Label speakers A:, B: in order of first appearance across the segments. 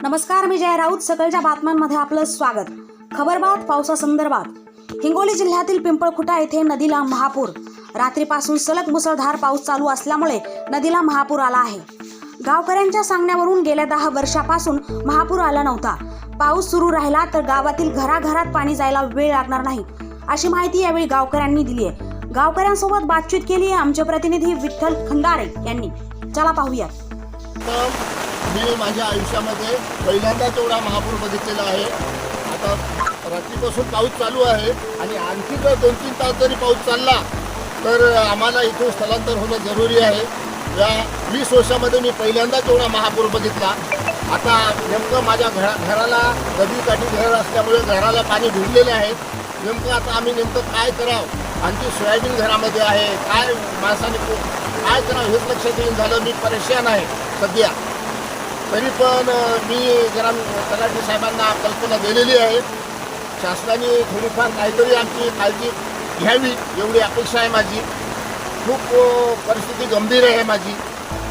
A: नमस्कार मी जय राऊत. सकाळच्या बातम्यांमध्ये आपलं स्वागत. खबरबात पावसासंदर्भात. हिंगोली जिल्ह्यातील पिंपळखुटा येथे नदीला महापूर. रात्रीपासून सलग मुसळधार पाऊस चालू असल्यामुळे नदीला महापूर आला आहे. गावकऱ्यांच्या सांगण्यावरून गेल्या दहा वर्षापासून महापूर आला नव्हता. पाऊस सुरू राहिला तर गावातील घराघरात पाणी जायला वेळ लागणार नाही अशी माहिती यावेळी गावकऱ्यांनी दिली आहे. गावकऱ्यांसोबत बातचीत केली आहे आमचे प्रतिनिधी विठ्ठल खंडारे यांनी. चला
B: पाहूया मी माझ्या आयुष्यामध्ये पहिल्यांदा तेवढा महापूर बघितलेला आहे. आता रात्रीपासून पाऊस चालू आहे आणि आणखी जर दोन तीन तास जरी पाऊस चालला तर आम्हाला इथून स्थलांतर होणं जरुरी आहे. या वीस वर्षामध्ये मी पहिल्यांदा तेवढा महापूर बघितला. आता नेमकं माझ्या घरा घराला नदीकाठी घर असल्यामुळे घराला पाणी भिडलेले आहे नेमकं आता आम्ही नेमकं काय करावं? आणखी सोयाबीन घरामध्ये आहे. काय माणसाने काय करावं हेच लक्षात येऊन झालं. मी परेशान आहे सध्या. तरी पण मी जरा तलाठी साहेबांना कल्पना दिलेली आहे. शासनाने थोडीफार काहीतरी आमची काळजी घ्यावी एवढी अपेक्षा आहे माझी. खूप परिस्थिती गंभीर आहे माझी.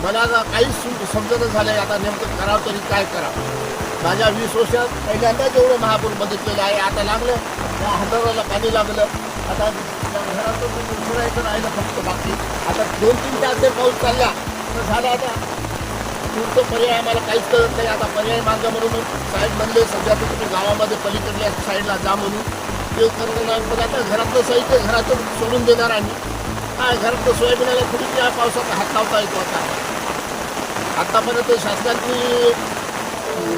B: मला आता काहीच सु- समजतच झालं आहे आता नेमकं करावं तरी काय करावं? माझ्या वीस वर्षात पहिल्यांदाच एवढं महापूर बघितलेलं आहे आता लागलं त्या हजाराला पाणी लागलं. आता घरातून उतरायचं राहिलं फक्त बाकी. आता दोन तीन तास जर पाऊस चालला तर झालं आता पुढचं पर्याय आम्हाला काहीच कळत नाही. आता पर्याय मार्ग म्हणून साईड बनले सध्या तर तुम्ही गावामध्ये पलीकडल्या साईडला जा म्हणून. ते करणं पण आता घरातलं साहित्य घरातून सोडून देणार आम्ही. काय घरातलं सोयाबीनाला थोडी त्या पावसाचा हात लावता येतो आता. आत्तापर्यंत शासनाची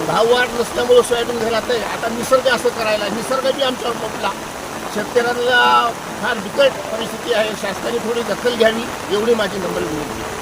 B: भाववाढ नसल्यामुळं सोयाबीन घरात आहे आता निसर्ग असं करायला निसर्ग बी आमच्यावर मोठला. शेतकऱ्यांना फार बिकट परिस्थिती आहे. शासनाने थोडी दखल घ्यावी एवढी माझी नंबर विनंती